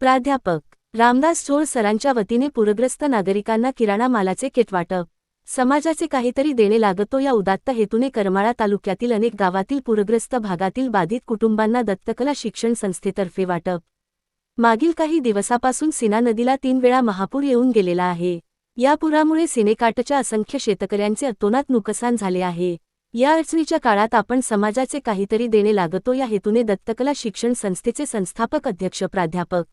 प्राध्यापक रामदास चोळ सरांच्या वतीने पूरग्रस्त नागरिकांना किराणा मालाचे किटवाटप समाजाचे काहीतरी देणे लागतो या उदात्त हेतूने करमाळा तालुक्यातील अनेक गावातील पूरग्रस्त भागातील बाधित कुटुंबांना दत्तकला शिक्षण संस्थेतर्फे वाटप. मागील काही दिवसापासून सीना नदीला तीन वेळा महापूर येऊन गेलेला आहे. या पुरामुळे सिनेकाटच्या असंख्य शेतकऱ्यांचे अतोनात नुकसान झाले आहे. या अडचणीच्या काळात आपण समाजाचे काहीतरी देणे लागतो या हेतूने दत्तकला शिक्षण संस्थेचे संस्थापक अध्यक्ष प्राध्यापक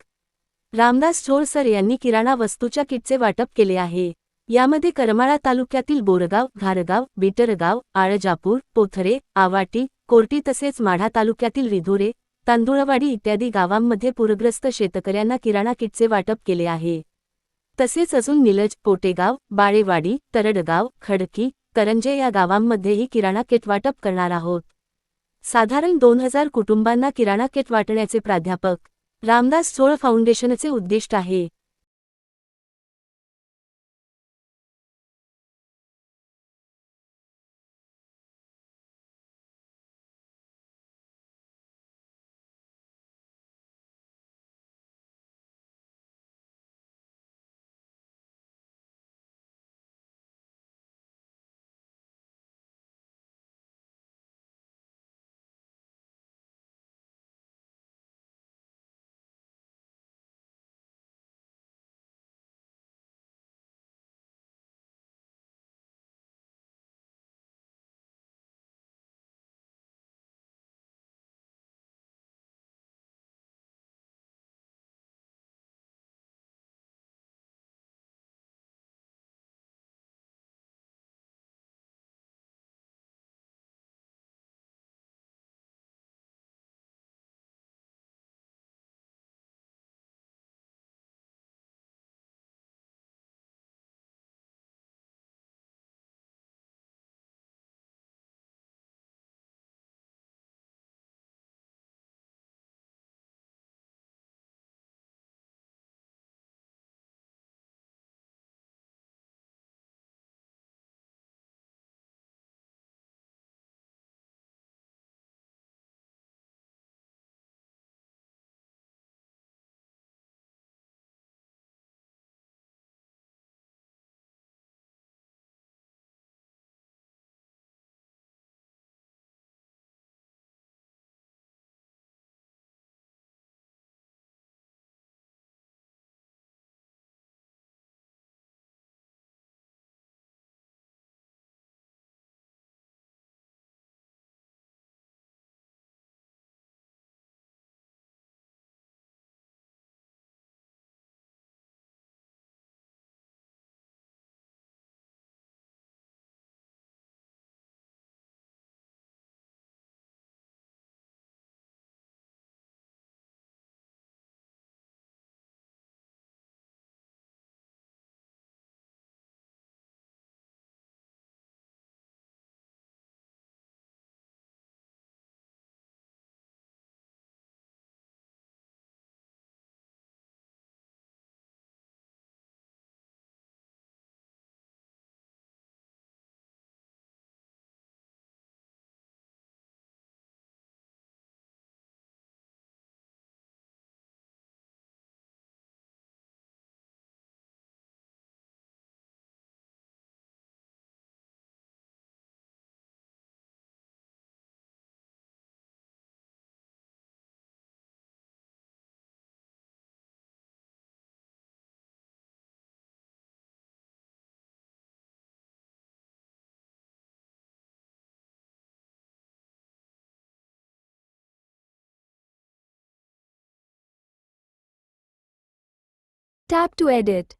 रामदास चोळ सर यांनी किराणा वस्तूच्या किटचे वाटप केले आहे. यामध्ये करमाळा तालुक्यातील बोरगाव घारगाव बिटरगाव आळजापूर पोथरे आवाटी कोर्टी तसेच माढा तालुक्यातील रिधुरे तांदुळवाडी इत्यादी गावांमध्ये पूरग्रस्त शेतकऱ्यांना किराणा किटचे वाटप केले आहे. तसेच अजून निलज पोटेगाव बाळेवाडी तरडगाव खडकी करंजे या गावांमध्येही किराणा किट वाटप करणार आहोत. साधारण दोन हजार कुटुंबांना किराणा किट वाटण्याचे प्राध्यापक रामदास चोळ फाउंडेशनचे उद्दिष्ट आहे. Tap to edit.